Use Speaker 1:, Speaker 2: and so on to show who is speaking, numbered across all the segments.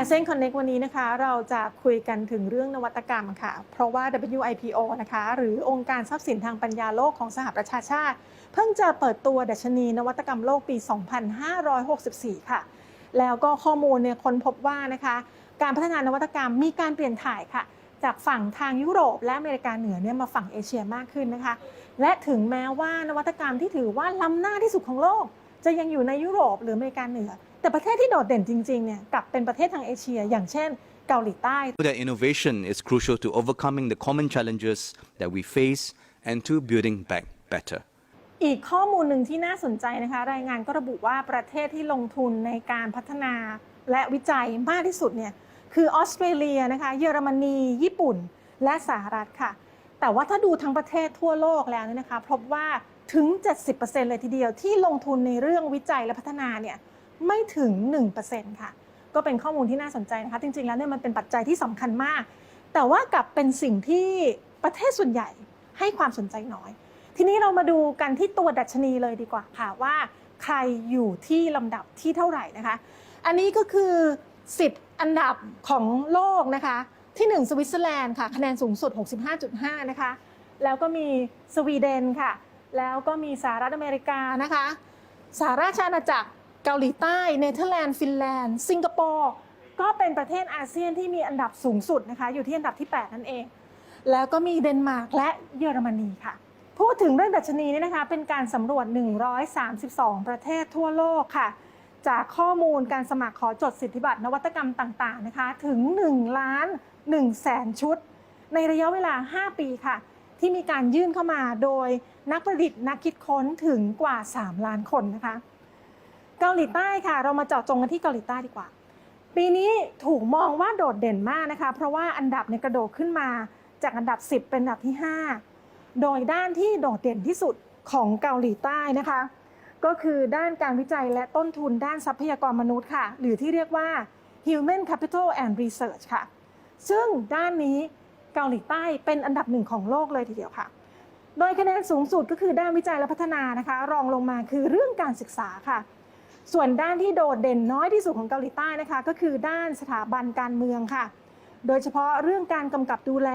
Speaker 1: อาเซียนคอนเน็กวันนี้นะคะ เราจะคุยกันถึงเรื่องนวัตกรรมค่ะ เพราะว่า WIPO นะคะ หรือองค์การทรัพย์สินทางปัญญาโลกของสหประชาชาติ เพิ่งจะเปิดตัวดัชนีนวัตกรรมโลกปี 2564 ค่ะ แล้วก็ข้อมูลเนี่ยค้นพบว่านะคะ การพัฒนานวัตกรรมมีการเปลี่ยนถ่ายค่ะ จากฝั่งทางยุโรปและอเมริกาเหนือเนี่ยมาฝั่งเอเชียมากขึ้นนะคะ และถึงแม้ว่านวัตกรรมที่ถือว่าล้ำหน้าที่สุดของโลก จะยังอยู่ในยุโรปหรืออเมริกาเหนือ แต่ประเทศที่โดดเด่นจริงๆเนี่ยกลับเป็นประเทศทางเอเชีย อย่างเช่นเกาหลีใต้
Speaker 2: That innovation is crucial to overcoming the common challenges that we face and to building back better.
Speaker 1: อีกข้อมูลหนึ่งที่น่าสนใจนะคะ รายงานก็ระบุว่าประเทศที่ลงทุนในการพัฒนาและวิจัยมากที่สุดเนี่ยคือออสเตรเลียนะคะเยอรมนี ญี่ปุ่น และสหรัฐค่ะ แต่ว่าถ้าดูทั้งประเทศทั่วโลกแล้วเนี่ยนะคะ พบว่า ถึง 70%เลยทีเดียวที่ลงทุนในเรื่องวิจัยและพัฒนาเนี่ยไม่ถึง 1%ค่ะ ก็เป็นข้อมูลที่น่าสนใจนะคะ จริง ๆ แล้วเนี่ยมันเป็นปัจจัยที่สำคัญมาก แต่ว่ากลับเป็นสิ่งที่ประเทศส่วนใหญ่ให้ความสนใจน้อย ทีนี้เรามาดูกันที่ตัวดัชนีเลยดีกว่าค่ะว่า ใครอยู่ที่ลำดับที่เท่าไหร่นะคะ อันนี้ก็คือ 10 อันดับของโลกนะคะ ที่ 1 สวิตเซอร์แลนด์ค่ะคะแนนสูงสุด 65.5 นะคะ แล้วก็มีสวีเดนค่ะ แล้วก็มีสหรัฐอเมริกานะคะสหราชอาณาจักรเกาหลีใต้เนเธอร์แลนด์ฟินแลนด์ สิงคโปร์ก็เป็นประเทศอาเซียนที่มีอันดับสูงสุดนะคะอยู่ที่อันดับที่ 8 นั่นเอง แล้วก็มีเดนมาร์กและเยอรมนีค่ะ พูดถึงเรื่องดัชนีนี่นะคะ เป็นการสำรวจ 132 ประเทศทั่วโลกค่ะ จากข้อมูลการสมัครขอจดสิทธิบัตรนวัตกรรมต่างๆนะคะ ถึง1ล้าน1แสนชุด ในระยะเวลา 5 ปีค่ะ ที่มีการยื่นเข้ามาโดยนักประดิษฐ์นักคิดค้นถึงกว่า 3 ล้านคนนะคะ เกาหลีใต้ค่ะ เรามาเจาะจงกันที่เกาหลีใต้ดีกว่า ปีนี้ถูกมองว่าโดดเด่นมากนะคะ เพราะว่าอันดับในยกระโดดขึ้นมาจากอันดับ 10 เป็นอันดับที่ 5 โดยด้านที่โดดเด่นที่สุดของเกาหลีใต้นะคะ ก็คือด้านการวิจัยและต้นทุนด้านทรัพยากรมนุษย์ค่ะ หรือที่เรียกว่า Human Capital and Research ค่ะ ซึ่งด้านนี้ เกาหลีใต้เป็นอันดับหนึ่งของโลกเลยทีเดียวค่ะ โดยคะแนนสูงสุดก็คือด้านวิจัยและพัฒนานะคะ รองลงมาคือเรื่องการศึกษาค่ะ ส่วนด้านที่โดดเด่นน้อยที่สุดของเกาหลีใต้นะคะ ก็คือด้านสถาบันการเมืองค่ะ โดยเฉพาะเรื่องการกำกับดูแล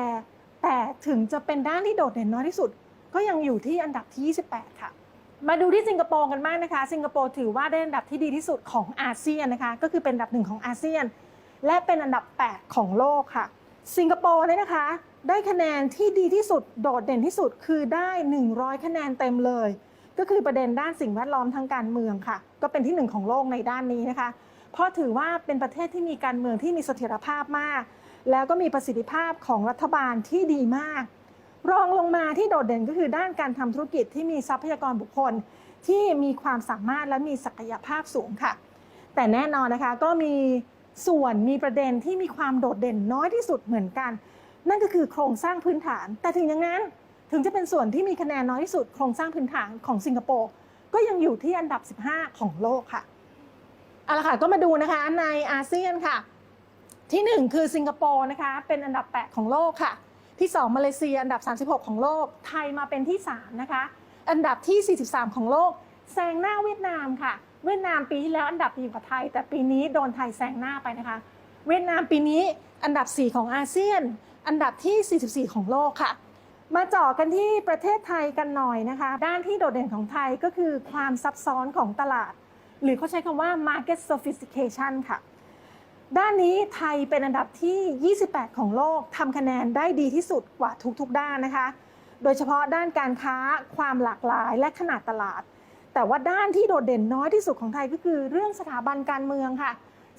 Speaker 1: แต่ถึงจะเป็นด้านที่โดดเด่นน้อยที่สุด ก็ยังอยู่ที่อันดับที่ 28 ค่ะมาดูที่สิงคโปร์กันบ้างนะคะ สิงคโปร์ถือว่าได้อันดับที่ดีที่สุดของอาเซียนนะคะ ก็คือเป็นอันดับหนึ่งของอาเซียน และเป็นอันดับ 8 ของโลกค่ะ สิงคโปร์เนี่ยนะคะ ได้คะแนนที่ดีที่สุดโดดเด่นที่สุดคือได้ 100 คะแนนเต็มเลย ก็คือประเด็นด้านสิ่งแวดล้อมทางการเมืองค่ะ ก็เป็นที่หนึ่งของโลกในด้านนี้นะคะ เพราะถือว่าเป็นประเทศที่มีการเมืองที่มีเสถียรภาพมาก แล้วก็มีประสิทธิภาพของรัฐบาลที่ดีมาก รองลงมาที่โดดเด่นก็คือด้านการทำธุรกิจที่มีทรัพยากรบุคคล ที่มีความสามารถและมีศักยภาพสูงค่ะ แต่แน่นอนนะคะก็มี ส่วนมีประเด็นที่มีความโดดเด่นน้อยที่สุดเหมือนกัน นั่นก็คือโครงสร้างพื้นฐาน แต่ถึงอย่างนั้นถึงจะเป็นส่วนที่มีคะแนนน้อยที่สุดโครงสร้างพื้นฐานของสิงคโปร์ก็ยังอยู่ที่อันดับ 15 ของโลกค่ะเอาละค่ะก็มาดูนะคะในอาเซียนค่ะ ที่ 1 คือสิงคโปร์นะคะเป็นอันดับ 8 ของโลกค่ะ ที่ 2 มาเลเซียอันดับ 36 ของโลก ไทยมาเป็นที่ 3 นะคะ อันดับที่ 43 ของโลกแซงหน้าเวียดนามค่ะ เวียดนามปีที่แล้วอันดับดีกว่าไทย แต่ปีนี้โดนไทยแซงหน้าไปนะคะ เวียดนามปีนี้อันดับ 4 ของอาเซียน อันดับที่ 44 ของโลกค่ะ มาเจาะกันที่ประเทศไทยกันหน่อยนะคะ ด้านที่โดดเด่นของไทยก็คือความซับซ้อนของตลาด หรือเขาใช้คำว่า market sophistication ค่ะ ด้านนี้ไทยเป็นอันดับที่ 28 ของโลกทำคะแนนได้ดีที่สุดกว่าทุกๆ ด้านนะคะ โดยเฉพาะด้านการค้า ความหลากหลายและขนาดตลาด แต่ว่าด้านที่โดดเด่นน้อยที่สุดของไทยก็คือเรื่องสถาบันการเมืองค่ะ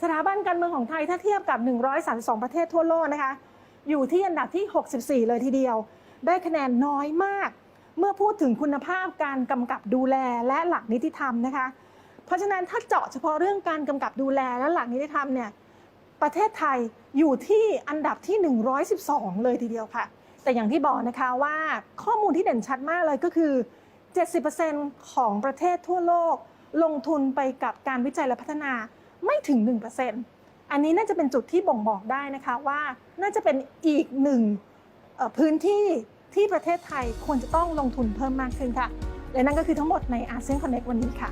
Speaker 1: สถาบันการเมืองของไทยถ้าเทียบกับ 132 ประเทศทั่วโลกนะคะ อยู่ที่อันดับที่ 64 เลยทีเดียว ได้คะแนนน้อยมาก เมื่อพูดถึงคุณภาพการกำกับดูแลและหลักนิติธรรมนะคะ เพราะฉะนั้นถ้าเจาะเฉพาะเรื่องการกำกับดูแลและหลักนิติธรรมเนี่ยประเทศไทยอยู่ที่อันดับที่ 112 เลยทีเดียวค่ะ แต่อย่างที่บอกนะคะว่าข้อมูลที่เด่นชัดมากเลยก็คือ 70%ของประเทศทั่วโลก ลงทุนไปกับการวิจัยและพัฒนาไม่ถึง 1%อันนี้น่าจะเป็นจุดที่บ่งบอกได้นะคะว่าน่าจะเป็นอีกหนึ่งพื้นที่ที่ประเทศไทยควรจะต้องลงทุนเพิ่มมากขึ้นค่ะ และนั่นก็คือทั้งหมดในอาเซียนคอนเน็กวันนี้ค่ะ